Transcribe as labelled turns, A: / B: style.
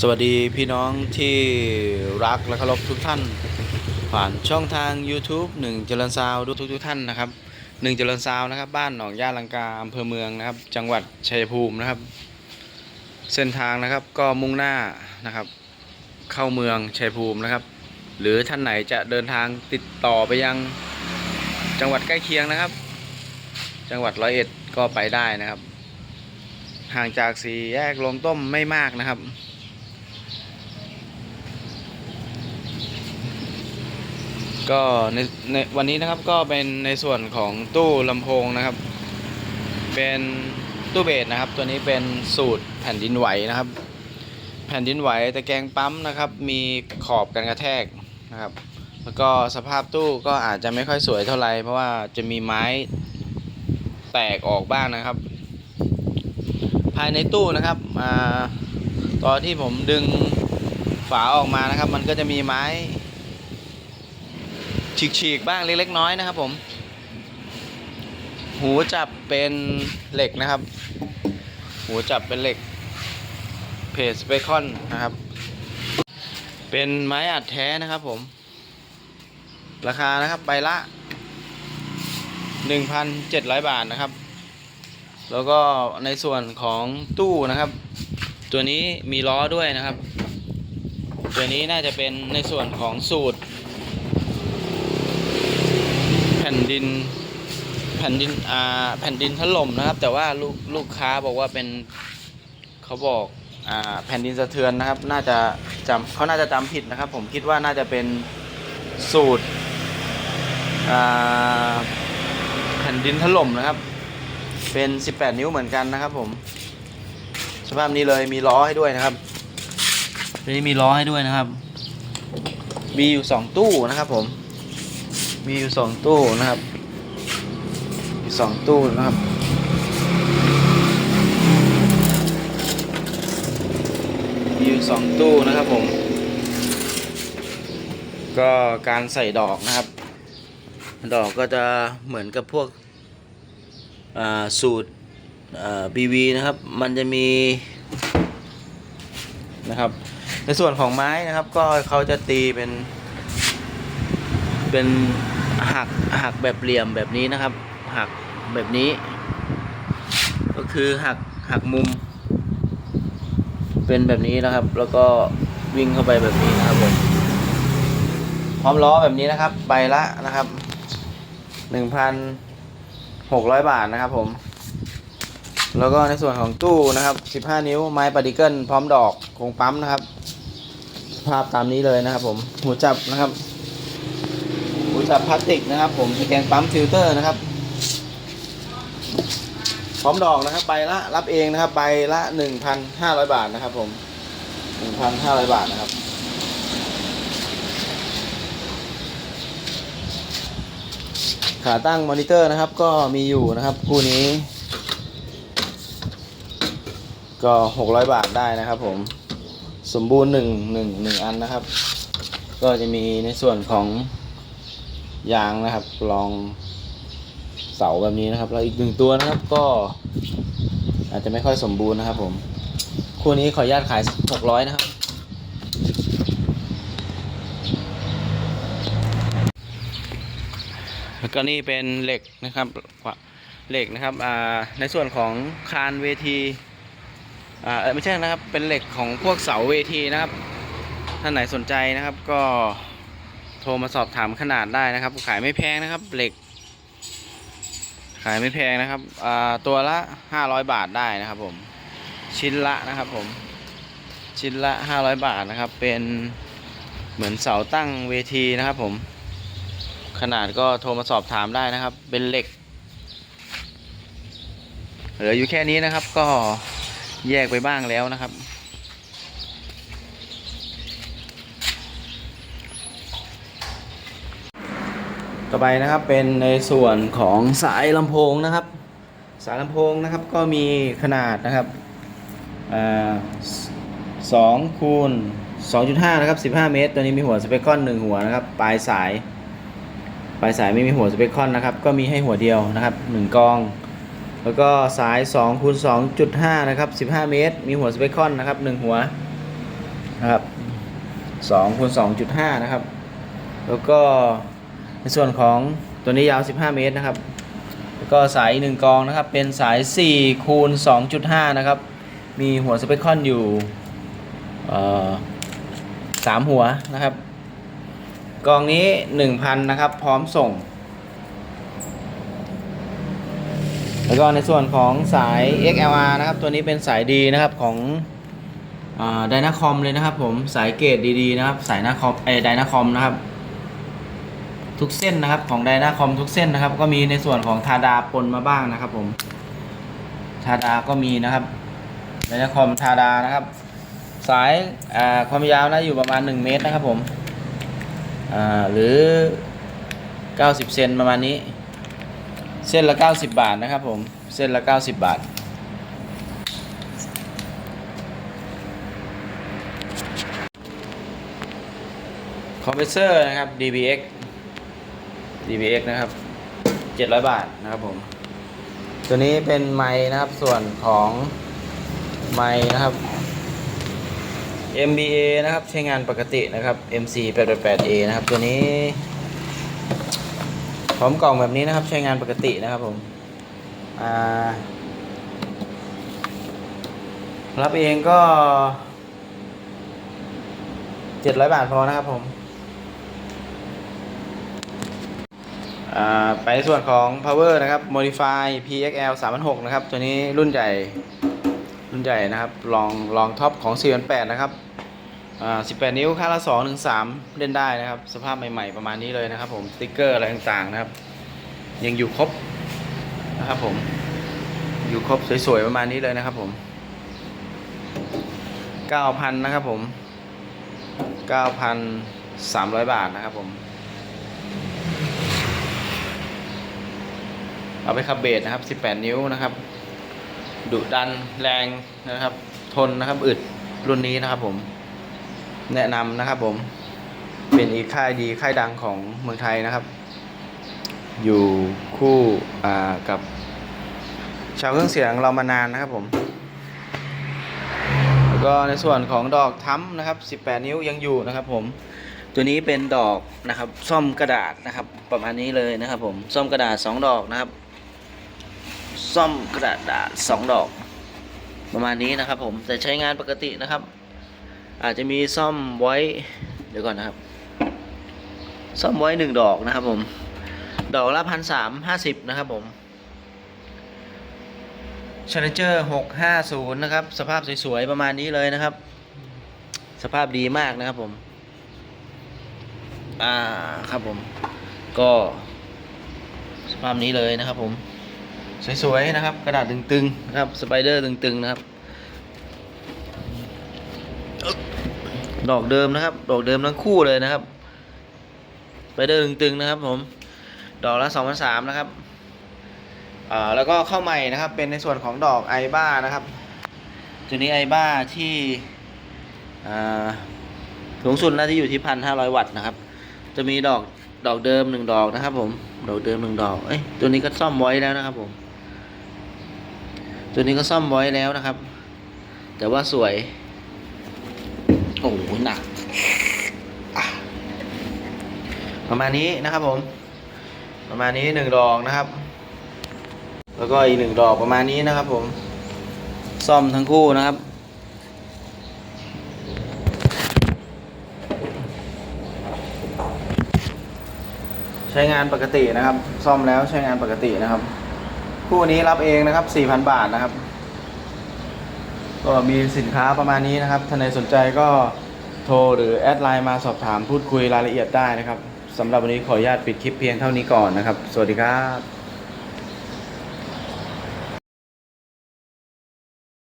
A: สวัสดีพี่น้องที่รักและเคารพทุกท่าน ผ่านช่องทาง YouTube หนึ่งเจริญซาวด์ทุกทุกท่านนะครับหนึ่งเจริญซาวนะครับ บ้านหนองย่าลังกาอำเภอเมืองนะครับ จังหวัดชัยภูมินะครับ เส้นทางนะครับก็มุ่งหน้านะครับ เข้าเมืองชัยภูมินะครับ หรือท่านไหนจะเดินทางติดต่อไปยังจังหวัดใกล้เคียงนะครับ จังหวัดร้อยเอ็ดก็ไปได้นะครับ ห่างจากสี่แยกลงต้มไม่มากนะครับ ก็ในในวันนี้นะครับก็เป็นในส่วนของตู้ลำโพงนะครับ เป็นตู้เบสนะครับ ตัวนี้เป็นสูตรแผ่นดินไหวนะครับ แผ่นดินไหวตะแกรงปั๊มนะครับ มีขอบกันกระแทกนะครับ แล้วก็สภาพตู้ก็อาจจะไม่ค่อยสวยเท่าไหร่เพราะว่าจะมีไม้แตกออกบ้างนะครับ ภายในตู้นะครับอ่าตอนที่ผมดึงฝาออกมานะครับ มันก็จะมีไม้ ฉีกๆบ้างเล็กๆน้อยๆนะครับ ผม หูจับเป็นเหล็กนะครับ หูจับเป็นเหล็ก เพจสเปคอนนะครับ เป็นไม้อัดแท้นะครับ ผม ราคานะครับใบละ 1,700 บาทนะครับ แล้วก็ในส่วนของตู้นะครับ ตัวนี้มีล้อด้วยนะครับ ตัวนี้น่าจะเป็นในส่วนของสูตร ผ่นดินแผ่นดินอ่าแผ่นดินถล่มนะครับ แต่ว่าลูกลูกค้าบอกว่าเป็นเขาบอกอ่าแผ่นดินสะเทือนนะครับ น่าจะจำเขาน่าจะจำผิดนะครับ ผมคิดว่าน่าจะเป็นสูตรอ่าแผ่นดินถล่มนะครับ เป็น 18 นิ้วเหมือนกันนะครับ ผม สภาพนี้เลยมีล้อให้ด้วยนะครับตัวนี้มีล้อให้ด้วยนะครับมีอยู่ 2 ตู้นะครับผม มีอยู่สองตู้นะครับมีสองตู้นะครับมีอยู่สองตู้นะครับผม ก็การใส่ดอกนะครับ ดอกก็จะเหมือนกับพวกสูตรบีวีนะครับ มันจะมีนะครับ ในส่วนของไม้นะครับ ก็เขาจะตีเป็นเป็น หักหักแบบเหลี่ยมแบบนี้นะครับ หักแบบนี้ ก็คือหักหักมุม เป็นแบบนี้นะครับ แล้วก็วิ่งเข้าไปแบบนี้นะครับผมพร้อมล้อแบบนี้นะครับใบละนะครับหนึ่งพันหกร้อยบาทนะครับผม แล้วก็ในส่วนของตู้นะครับสิบห้านิ้วไม้ปาร์ติเกิลพร้อมดอกคงปั๊มนะครับ ภาพตามนี้เลยนะครับผมหัวจับนะครับ หูจับพลาสติกนะครับ ผมตะแกรงปั๊มฟิลเตอร์นะครับ พร้อมดอกนะครับใบละรับเองนะครับใบละ1,500บาทนะครับ ผม1,500บาทนะครับขาตั้งมอนิเตอร์นะครับ ก็มีอยู่นะครับคู่นี้ ก็600บาทได้นะครับ ผมสมบูรณ์1 1 1อันนะครับ ก็จะมีในส่วนของ ยางนะครับรองเสาแบบนี้นะครับ แล้วอีกหนึ่งตัวนะครับก็ อาจจะไม่ค่อยสมบูรณ์นะครับ ผมคู่นี้ขออนุญาตขาย600นะครับแล้วก็นี่เป็นเหล็กนะครับเหล็กนะครับในส่วนของคานเวทีอ่าไม่ใช่นะครับเป็นเหล็กของพวกเสาเวทีนะครับท่านไหนสนใจนะครับก็ โทรมาสอบถามขนาดได้นะครับ ขายไม่แพงนะครับ เหล็ก ขายไม่แพงนะครับตัวละ500บาทได้นะครับ ผม ชิ้นละนะครับ ผม ชิ้นละ500บาทนะครับ เป็นเหมือนเสาตั้งเวทีนะครับ ผม ขนาดก็โทรมาสอบถามได้นะครับ เป็นเหล็ก เหลืออยู่แค่นี้นะครับ ก็แยกไปบ้างแล้วนะครับ ต่อไปนะครับเป็นในส่วนของสายลำโพงนะครับ สายลำโพงนะครับก็มีขนาดนะครับสองคูณ2.5นะครับ15 เมตร ตัวนี้มีหัวสเปคคอนหนึ่งหัวนะครับปลายสาย ปลายสายไม่มีหัวสเปคคอนนะครับ ก็มีให้หัวเดียวนะครับหนึ่งกอง แล้วก็สาย2คูณ2.5นะครับ15 เมตร มีหัวสเปคคอนนะครับหนึ่งหัวนะครับ2คูณ2.5นะครับ แล้วก็ ในส่วนของตัวนี้ยาว 15 เมตรนะครับ แล้วก็สายอีกหนึ่งกองนะครับ เป็นสาย4คูณ2.5 นะครับ มีหัวสเปคคอนอยู่สามหัวนะครับ กองนี้ 1,000 นะครับ พร้อมส่ง แล้วก็ในส่วนของสาย XLR นะครับ ตัวนี้เป็นสายดีนะครับของไดนาคอมเลยนะครับผม สายเกรดดีๆนะครับ สายนาคอมเอไดนาคอมนะครับ ทุกเส้นนะครับของไดนาคอมทุกเส้นนะครับ ก็มีในส่วนของทาดาปนมาบ้างนะครับ ผมทาดาก็มีนะครับไดนาคอมทาดานะครับ สายความยาวนะอยู่ประมาณ 1 เมตรนะครับผมหรือ 90 เซนประมาณนี้ เส้นละ 90 บาทนะครับผมเส้นละ 90 บาทคอมเพรสเซอร์นะครับ DBX DBX นะครับ 700 บาทนะครับผม ตัวนี้เป็นไม้นะครับส่วนของไม้นะครับ MBA นะครับใช้งานปกตินะครับ MC 888A นะครับ ตัวนี้พร้อมกล่องแบบนี้นะครับใช้งานปกตินะครับผมรับเองก็ 700 บาทพอนะครับผมอ่า ไปในส่วนของ power นะครับ modify PXL 3,600นะครับ ตัวนี้รุ่นใหญ่ รุ่นใหญ่นะครับ ลอง ลองท็อปของ 4,800นะครับอ่า18 นิ้ว ค่าละ2ถึง3เล่นได้นะครับ สภาพใหม่ๆ ประมาณนี้เลยนะครับ ผม สติกเกอร์อะไรต่างๆนะครับ ยังอยู่ครบนะครับผม อยู่ครบสวยๆ ประมาณนี้เลยนะครับผม 9,000 นะครับผม 9,300 บาทนะครับผม เอาไปขับเบสนะครับ 18 นิ้วนะครับ ดุดันแรงนะครับ ทนนะครับ อึดรุ่นนี้นะครับผม แนะนำนะครับผม เป็นอีกค่ายดีค่ายดังของเมืองไทยนะครับ อยู่คู่อ่ากับ ชาวเครื่องเสียงเรามานานนะครับผมแล้วก็ในส่วนของดอกทั้มนะครับ 18 นิ้วยังอยู่นะครับผม ตัวนี้เป็นดอกนะครับ ซ่อมกระดาษนะครับ ประมาณนี้เลยนะครับผม ซ่อมกระดาษ 2 ดอกนะครับ ซ่อมกระดาษดาษสองดอก ประมาณนี้นะครับผมแต่ใช้งานปกตินะครับ อาจจะมีซ่อมไว้เดี๋ยวก่อนนะครับ ซ่อมไว้หนึ่งดอกนะครับผม ดอกละพันสามห้าสิบนะครับผม Challenger 650นะครับ สภาพสวยๆประมาณนี้เลยนะครับ สภาพดีมากนะครับผม อ่าครับผม ก็สภาพนี้เลยนะครับผม สวยๆนะครับ กระดาษตึงๆนะครับสไปเดอร์ตึงๆนะครับ ดอกเดิมนะครับ ดอกเดิมทั้งคู่เลยนะครับสไปเดอร์ตึงๆนะครับ ผม ดอกละ2,300นะครับอ่าแล้วก็เข้าใหม่นะครับ เป็นในส่วนของดอกไอบ้านะครับตัวนี้ไอบ้าที่อ่าสูงสุดน่าจะอยู่ที่พันห้าร้อยวัตต์นะครับ จะมีดอกดอกเดิมหนึ่งดอกนะครับผม ดอกเดิมหนึ่งดอก เอ้ย ตัวนี้ก็ซ่อมไว้แล้วนะครับผม ตัวนี้ก็ซ่อมไว้แล้วนะครับ แต่ว่าสวย โอ้โหหนัก ประมาณนี้นะครับผม ประมาณนี้หนึ่งดอกนะครับ แล้วก็อีกหนึ่งดอกประมาณนี้นะครับผม ซ่อมทั้งคู่นะครับใช้งานปกตินะครับ ซ่อมแล้วใช้งานปกตินะครับ คู่นี้รับเองนะครับ4,000 บาทนะครับ ก็มีสินค้าประมาณนี้นะครับท่านใดสนใจก็โทรหรือแอดไลน์มาสอบถามพูดคุยรายละเอียดได้นะครับสำหรับวันนี้ขออนุญาตปิดคลิปเพียงเท่านี้ก่อนนะครับ สวัสดีครับ